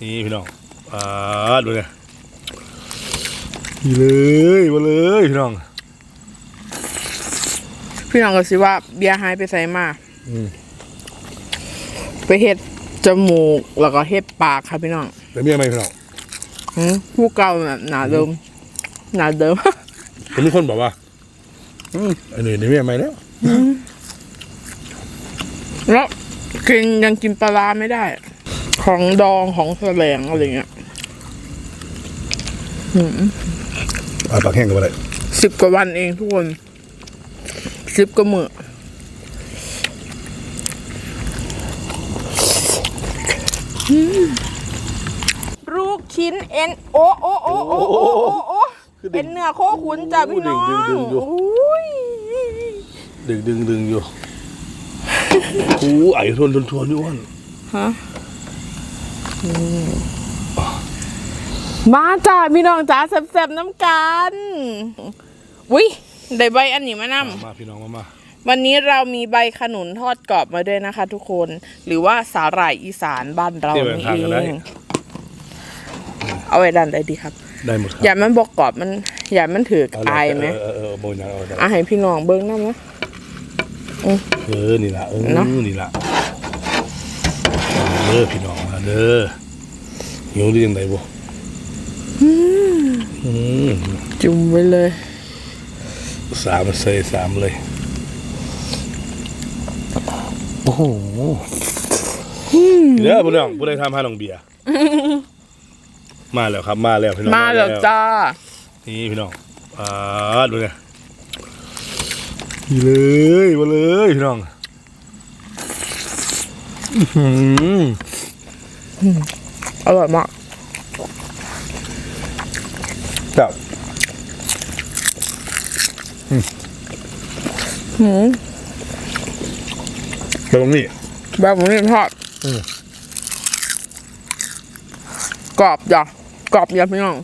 นี่พี่น้องอ่าดูเนี่ยนี่เลยมาเลยพี่น้อง พี่น้องก็สิว่าเบียร์หายไปใส่มาอืมไปเฮ็ดจมูกแล้วก็เฮ็ดปากค่ะพี่น้องแล้วมีอะไรพี่น้องหืมผู้เก่าน่ะหนาเดิมหนาเดิมผมมีคนบอกว่าอืมอันนี้นี่มีอะไรแล้วแล้วกินยังกินปลาร้าไม่ได้ ของดองของแสลงอะไรเงี้ยอ่าปากแห้งกับอะไรสิบกว่าวันเองทุกคนสิบกว่ามือลูกชิ้นเอ็นโอโอโอโอโอโอโอเป็นเนื้อโคขุนจ้ะพี่น้องอุ้ยดึงดึงดึงอยู่โอ้ไอ้ทวนทวนทวนนี่อ้วนฮะ มาจ้าพี่น้องจ้าแซ่บๆน้ำกันวิได้ใบอันนี้มานำมามาพี่น้องมามาวันนี้เรามีใบขนุนทอดกรอบมาด้วยนะคะ ทุกคน หรือว่าสาหร่ายอีสานบ้านเราเดี๋ยวนี่ทานกันได้เองเอาไว้ด้านใดดีครับ ได้หมดครับ อย่ามันบอกกรอบมัน อย่ามันถือกเเลยอายไหมเออเออเออโบยนะเอาได้อาให้พี่น้องเบิ้งน้ำนะเออนี่ละเออเนาะนี่ละเด้อพี่น้องมาเด้อ หิวหรือยังไงบ่อืมจุ่มไว้เลย สามใส่สามเลย โอ้โหเดี๋ยวพี่น้องผู้ใดทำให้น้องเบียร์มาแล้วครับมาแล้วพี่น้องมาแล้วจ้า นี่พี่น้องอ่าดูเนี่ยนี่เลยมาเลยพี่น้อง อื้อหืออร่อยมากครับหืมไปตรงนี้แบบนี้ทอดอืมกรอบจ้ะกรอบอย่าพี่น้อง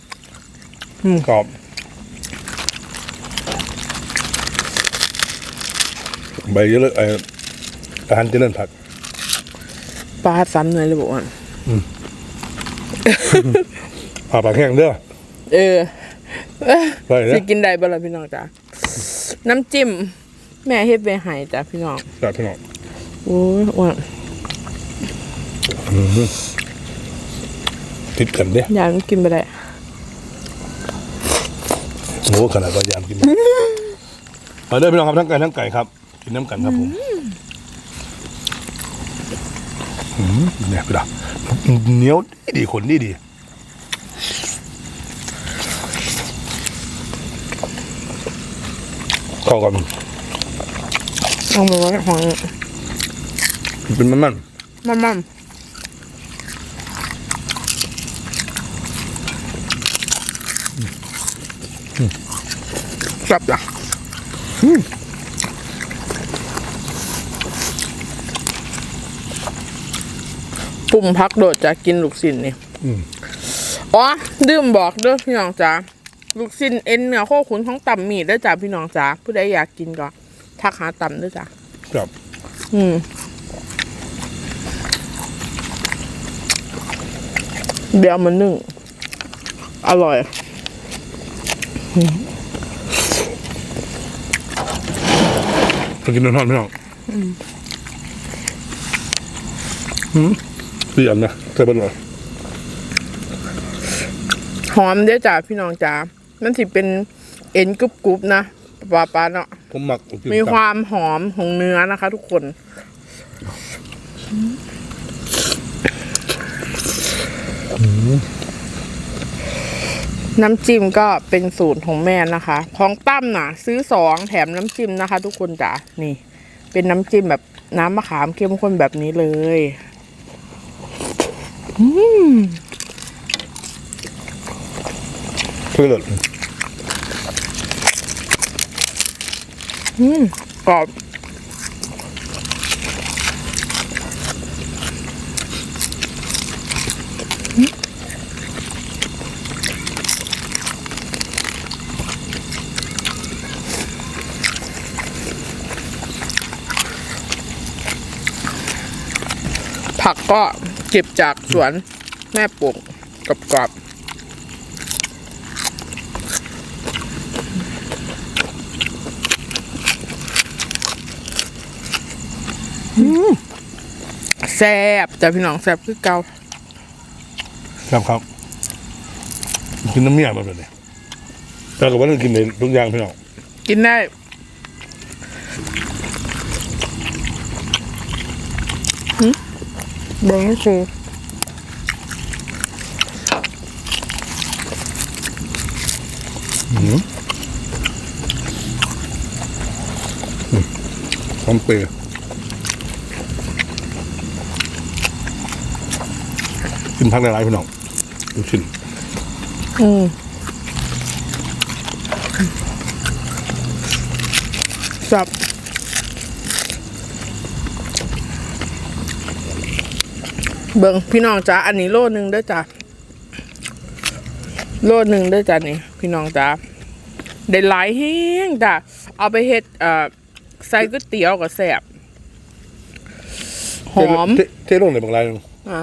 กรอบใบเยอะเลยไอ้อาหารเจริญผักปลาซ้ำเนยเลยบอกว่า ผ่าปากแห้งเด้อเออเอ้ยไปเด้สิอกินได้บ่ล่ะพี่น้องจ้าน้ำจิ้ม แม่เฮ็ดไปให้จ้ะพี่น้องจัดพี่น้องโอ้ยอ้วนติดกันเด้อยายมันกินไปได้โอ้ขนาดว่ายามกิน มาเด้อพี่น้องครับทั้งไก่ทั้งไก่ครับ กินน้ำกันครับผมอืม เนี่ยพี่ดาเหนียวดีดีขนดีดีเข้ากันเอามาไว้ของเป็นมันมันมันมันกลับจ้ะปุ่ม พักโดดจะกินลูกสินนี่อืมอ๋อดื่มบอกเด้อพี่น้องจ๋าลูกสินเอ็นเนื้อโคขุนของต่ำมีดเด้อจ้าพี่น้องจ๋าผู้ใดอยากกินก็ทักหาต่ำเด้อจ้าครับ อืมเดี๋ยวเอามันนึ่ง อร่อยไปกินน้ำทอดพี่น้องอืม สี่อันนะใส่ไปเลยหอมเด้อจ้าพี่น้องจ๋ามันสิเป็นเอ็นกรุบกรุบๆนะปลาปลาเนาะผมหมักกินมีกับความหอมของเนื้อนะคะ ทุกคนน้ำจิ้มก็เป็นสูตรของแม่นะคะ ของตั้มน่ะซื้อสองแถมน้ำจิ้มนะคะ ทุกคนจ๋านี่ เป็นน้ำจิ้มแบบน้ำมะขามเข้มข้นแบบนี้เลย เพื่อเลยอืมกรอบผักก็ เก็บจากสวนแม่ปลูกกรอบกรอบอืมแซ่บจ้ะพี่น้องแซ่บคือเก่าครับครับกินน้ำเมียมาแบบนี้แต่กับว่าต้องกินในทุกอย่างพี่น้องกินได้หืม เบิ้งให้คืออืมอืมพร้อมเปรย์กินพักหลายพี่น้องดูชิ้นอืมสับ เบิ่งพี่น้องจ้าอันนี้โลหนึ่งด้วยจ้าโลหนึ่งด้วยจ้านี่ พี่น้องจ้าได้หลายแห้งจ้าเอาไปเฮ็ดเอ่อใส่ก๋วยเตี๋ยวกับแซ่บหอมเทลงในบางรายหนึ่งอะ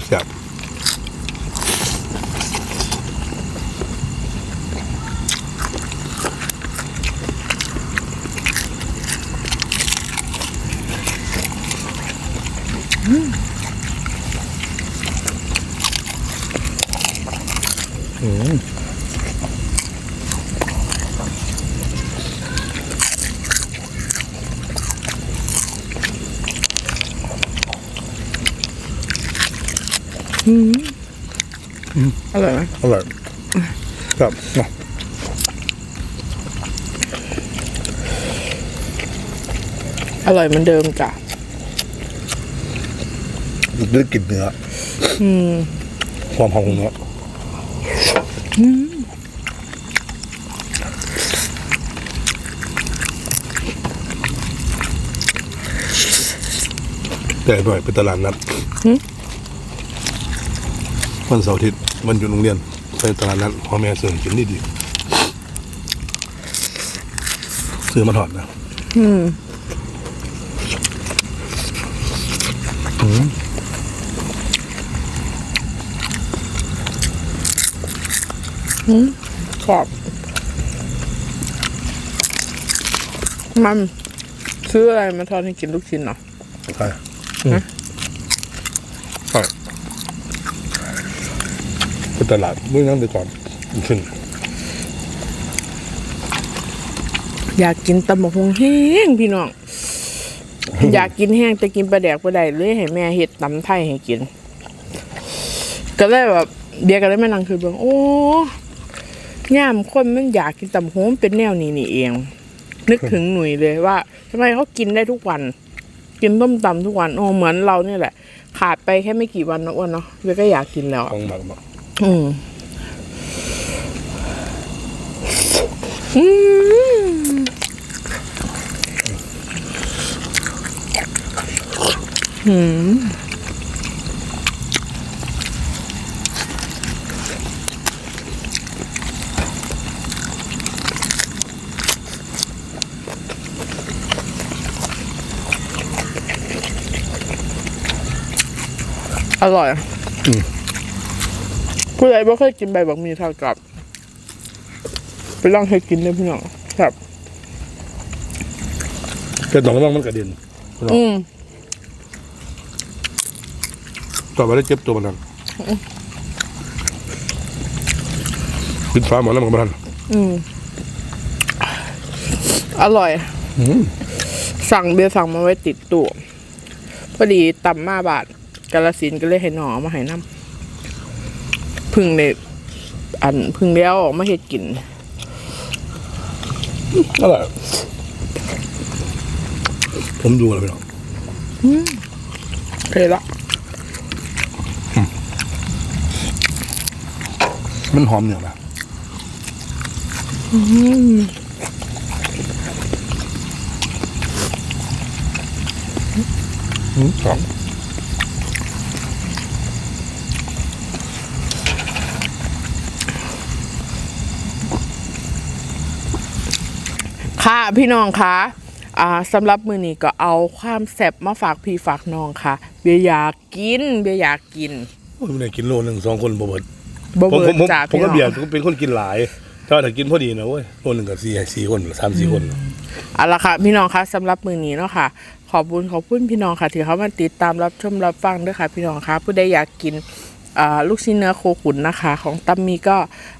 ตรแซ่บอืม อร่อยไหมอร่อยครับเนาะอร่อยเหมือนเดิมจ้ะได้กลิ่นเนื้ออืมความหอมของเนื้อแต่บ่อยไปตลาดนัด วันเสาร์อาทิตย์วันหยุดโรงเรียนไปตลาดนัดพ่อแม่ซื้อกินนี่ดีซื้อมาถอดนะอืมอืมขอบมันซื้ออะไรมาทอดให้กินลูกชิ้นเนาะใช่อืมใช่ ไปตลาดมื้อนั้นไปก่อนขึ้นอยากกินตำบักหงแห้งพี่น้อง อยากกินแห้งแต่กินปลาแดกปลาใดเลยให้แม่เฮ็ดตำไทยให้กิน ก็เลยแบบเดียวก็เลยมานั่งคือเบิ่งโอ้ย่ามคนมันอยากกินตำบักหงมันเป็นแนวนี้นี่เอง นึกถึงหนุ่ยเลยว่าทำไมเขากินได้ทุกวัน กินต้มตำทุกวันโอ้เหมือนเราเนี่ยแหละ ขาดไปแค่ไม่กี่วันนะอ้วนเนาะเวียก็อยากกินแล้วขอะ อืมอืมอืมอร่อย ผู้ใดบ่เคยกินใบบักหมีทอดกรอบไปลองให้กินเลยพี่น้องครับแต่ตองร่องมันกระเด็นอืมต่อไปได้เจ็บตัวมันนั่นปิดฟ้าหมดแล้วมันก็มาทันอืมอร่อย อืมสั่งเบียร์สั่งมาไว้ติดตู้พอดีต่ำมาบาทกาลสินธุ์ก็เลยให้หนอมาให้น้ำ พึ่งในอันพึ่งเลี้ยวออกมาเห็ดกินอร่อยผมดูแล้วพี่น้องเคยละมันหอมอย่างนะอืมครับ ค่ะพี่น้องคะอ่าสำหรับมือนี้ก็เอาความแซ่บมาฝากพี่ฝากน้องค่ะ เบียร์อยากกิน เบียร์อยากกินโอ้ยไม่ได้กินโลหนึ่งสองคนบ่เบิดบ่ผมเบิผมผมดจ้าผมพี่ก็น้องเบียร์ผมเป็นคนกินหลายถ้าถ้ากินพอดีนะเว้ยโลหนึ่งกับสี่สี่คนสามสี่คนเอาละค่ะพี่น้องคะสำหรับมือนี้เนาะค่ะ ขอบคุญขอบคุณพี่น้องค่ะที่เขามาติดตามรับชมรับฟังด้วยค่ะพี่น้องคะผู้ใดอยากกินอ่าลูกชิ้นเนื้อโคขุนนะคะ ของตัมมีก็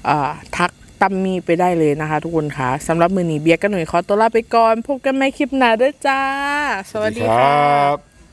อ่าทัก ตัมมีไปได้เลยนะคะ ทุกคนค่ะสำหรับมือหนีเบียร์กันหน่อยขอตัวลาไปก่อนพบกันใหม่คลิปหน้าด้วยจ้า สวัสดีครับ